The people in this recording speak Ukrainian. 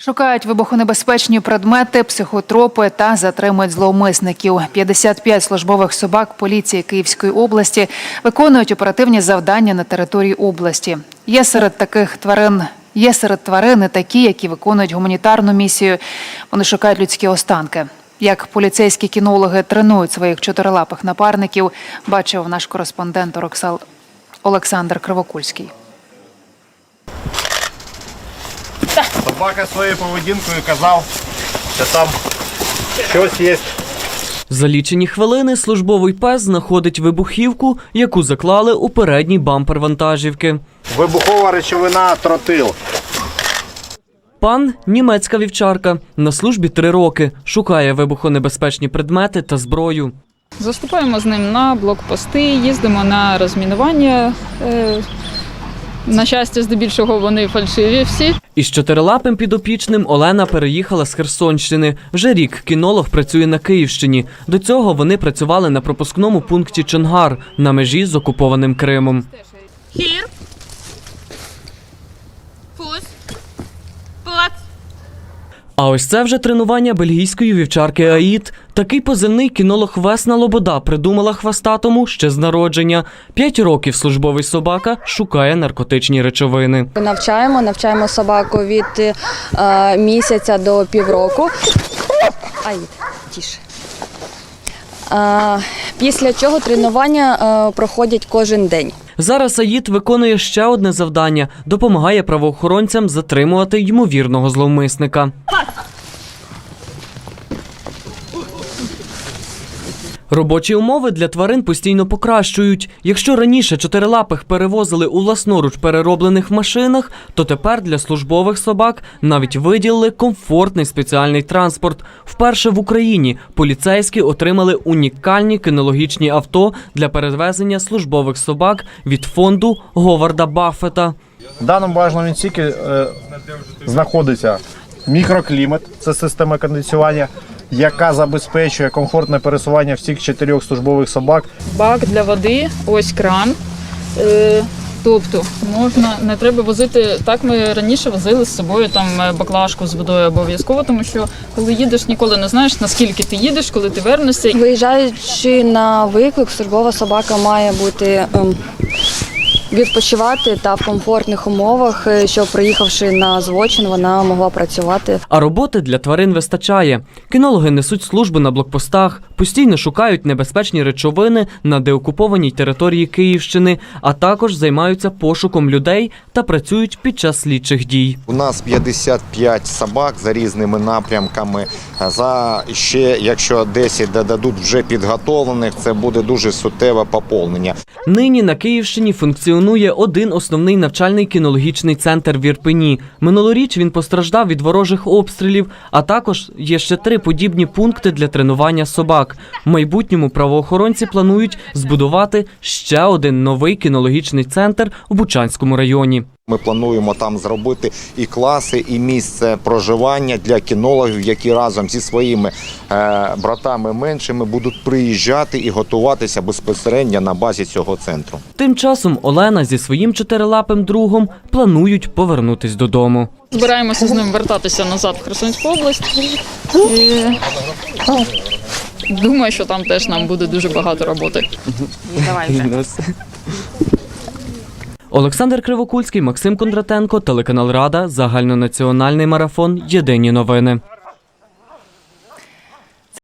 Шукають вибухонебезпечні предмети, психотропи та затримують зловмисників. 55 службових собак поліції Київської області виконують оперативні завдання на території області. Є серед таких тварин. Є серед тварин такі, які виконують гуманітарну місію. Вони шукають людські останки. Як поліцейські кінологи тренують своїх чотирилапих напарників, бачив наш кореспондент Олександр Кривокульський. Собака своєю поведінкою казав, що там щось є. За лічені хвилини службовий пес знаходить вибухівку, яку заклали у передній бампер вантажівки. Вибухова речовина тротил. Пан німецька вівчарка на службі три роки. Шукає вибухонебезпечні предмети та зброю. Заступаємо з ним на блокпости, їздимо на розмінування. На щастя, здебільшого вони фальшиві всі. Із чотирилапим підопічним Олена переїхала з Херсонщини. Вже рік кінолог працює на Київщині. До цього вони працювали на пропускному пункті Чонгар на межі з окупованим Кримом. Hier. А ось це вже тренування бельгійської вівчарки Аїд. Такий позивний кінолог Весна Лобода придумала хвастатому ще з народження. П'ять років службовий собака шукає наркотичні речовини. Навчаємо, навчаємо собаку від е, місяця до півроку. Аїд, тіше. Після чого тренування е, проходять кожен день. Зараз Аїд виконує ще одне завдання: допомагає правоохоронцям затримувати ймовірного зловмисника. Робочі умови для тварин постійно покращують. Якщо раніше чотирилапих перевозили у власноруч перероблених машинах, то тепер для службових собак навіть виділили комфортний спеціальний транспорт. Вперше в Україні поліцейські отримали унікальні кинологічні авто для перевезення службових собак від фонду Говарда Баффета. В даному бажаному відсікі е, знаходиться мікроклімат, це система кондиціювання, яка забезпечує комфортне пересування всіх чотирьох службових собак. Бак для води, ось кран. Е, Тобто можна не треба возити. Так ми раніше возили з собою там е, баклажку з водою обов'язково, тому що коли їдеш, ніколи не знаєш наскільки ти їдеш, коли ти вернешся. Виїжджаючи на виклик, службова собака має бути ем, відпочивати та в комфортних умовах, е, щоб приїхавши на злочин, вона могла працювати. А роботи для тварин вистачає. Кінологи несуть службу на блокпостах, постійно шукають небезпечні речовини на деокупованій території Київщини, а також займаються пошуком людей та працюють під час слідчих дій. У нас 55 собак за різними напрямками. За ще, якщо 10 додадуть вже підготовлених, це буде дуже суттєве поповнення. Нині на Київщині функціонує один основний навчальний кінологічний центр в Ірпені. Минулоріч він постраждав від ворожих обстрілів, а також є ще три подібні пункти для тренування собак. В майбутньому правоохоронці планують збудувати ще один новий кінологічний центр у Бучанському районі. Ми плануємо там зробити і класи, і місце проживання для кінологів, які разом зі своїми е, братами меншими будуть приїжджати і готуватися безпосередньо на базі цього центру. Тим часом Олена зі своїм чотирилапим другом планують повернутись додому. Збираємося з ним вертатися назад в Херсонську область. І думаю, що там теж нам буде дуже багато роботи. Олександр Кривокульський, Максим Кондратенко, телеканал Рада, загальнонаціональний марафон. Єдині новини.